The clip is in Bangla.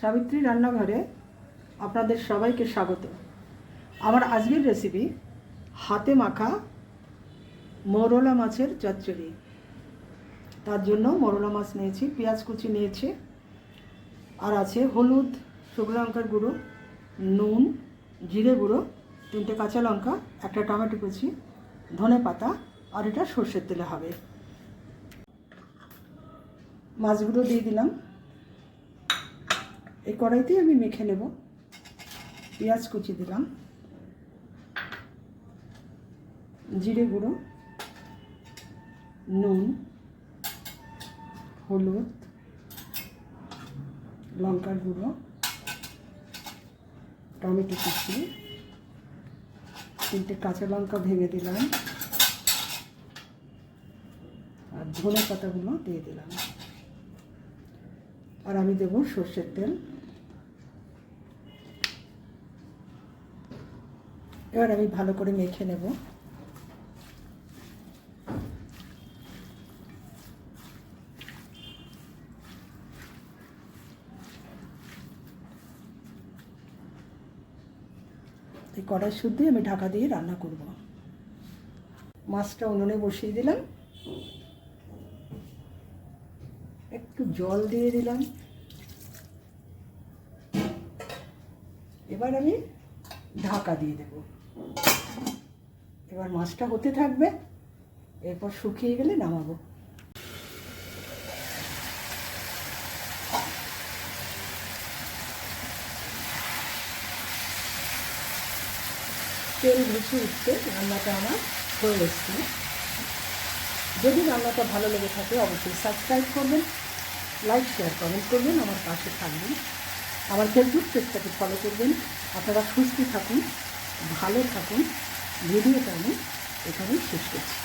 সাবিত্রী রান্নাঘরে আপনাদের সবাইকে স্বাগত। আমার আজকের রেসিপি হাতে মাখা মরলা মাছের চচ্চড়ি। তার জন্য মরলা মাছ নিয়েছি, পেঁয়াজ কুচি নিয়েছি, আর আছে হলুদ, শুকনো লঙ্কার গুঁড়ো, নুন, জিরে গুঁড়ো, তিনটে কাঁচা লঙ্কা, একটা টমেটো কুচি, ধনে পাতা, আর এটা সর্ষের তেলে হবে। মাছগুলো দিয়ে দিলাম। এই কড়াইতেই আমি মেখে নেব। পেঁয়াজ কুচি দিলাম। জিরে গুঁড়ো। নুন। হলুদ। লঙ্কার গুঁড়ো। টমেটো কুচি। তিনটে কাঁচা লঙ্কা ভেঙে দিলাম। আর ধনে পাতাগুলো দিয়ে দিলাম। আর আমি দেবো সর্ষের তেল। এবার আমি ভালো করে মেখে নেব। এই কড়াই শুদ্ধ আমি ঢাকা দিয়ে রান্না করব। মাছটা উনুনে বসিয়ে দিলাম। একটু জল দিয়ে দিলাম। এবার আমি ঢাকা দিয়ে দেব। এবার মাছটা হতে থাকবে, এরপর শুকিয়ে গেলে নামাবো। তেল ভেসে উঠছে, রান্নাটা আমার হয়ে এসছে। যদি রান্নাটা ভালো লেগে থাকে, অবশ্যই সাবস্ক্রাইব করবেন লাইক শেয়ার কমেন্ট করবেন, আমার পাশে থাকবেন। আমার ফেসবুক পেজটাকে ফলো করবেন। আপনারা সুস্থ থাকুন, ভালো থাকুন, ভিডিওটা আমি এখানেই শেষ করছি।